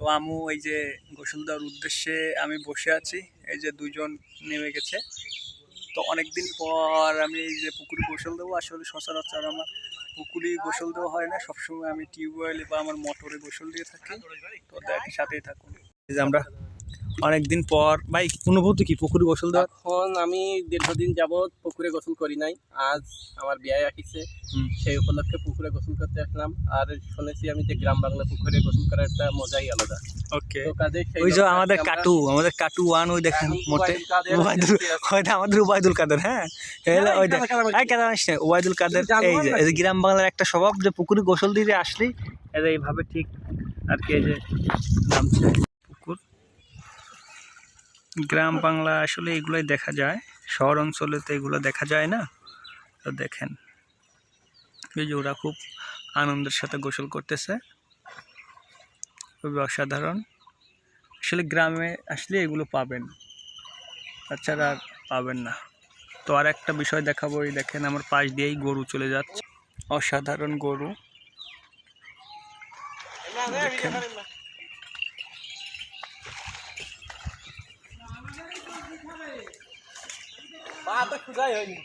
তো আমু এই যে গোসল দেওয়ার উদ্দেশ্যে আমি বসে আছি। এই যে দুজন নেমে গেছে। তো অনেকদিন পর আমি এই যে পুকুরে গোসল দেবো, আসলে সচরাচর আমার পুকুরি গোসল দেওয়া হয় না। সবসময় আমি টিউবওয়েলে বা আমার মোটরে গোসল দিয়ে থাকি। তো দেখ সাথেই থাকুন। এই যে আমরা অনেকদিন পর ভাই অনুভূতি কি? পুকুরে গোসল দেওয়ার? এখন আমি দীর্ঘদিন যাবৎ পুকুরে গোসল করি নাই। আজ আমার বিয়ে আসিছে। সেই উপলক্ষে পুকুরে গোসল করতে আসলাম। আর শুনেছি আমি যে গ্রাম বাংলা পুকুরে গোসল করার একটা মজাই আলাদা। ওকে। ওই যে আমাদের কাটু আমাদের কাটু ওয়ান ওই দেখেন মোটে। কাদের। উবাইদুল দেখতে আছি। ওইটা আমাদের উবাইদুল কাদের হ্যাঁ? ওই আসিস না উবাইদুল কাদের এই যে এই যে গ্রাম বাংলার একটা স্বভাব যে পুকুরে গোসল দিতে আসলেই যে এইভাবে ঠিক আর কি এই যে নামছে। গ্রাম বাংলা আসলে এগুলোই দেখা যায়। শহর অঞ্চলে তো এগুলো দেখা যায় না। তো দেখেন, এই যে ওরা খুব আনন্দের সাথে গোসল করতেছে। খুবই অসাধারণ। আসলে গ্রামে আসলে এগুলো পাবেন। তাছাড়া আর পাবেন না। তো আর একটা বিষয় দেখাবো, এই দেখেন আমার পাশ দিয়েই গরু চলে যাচ্ছে। অসাধারণ গরু। দেখেন। পা তো সুজাই হয়নি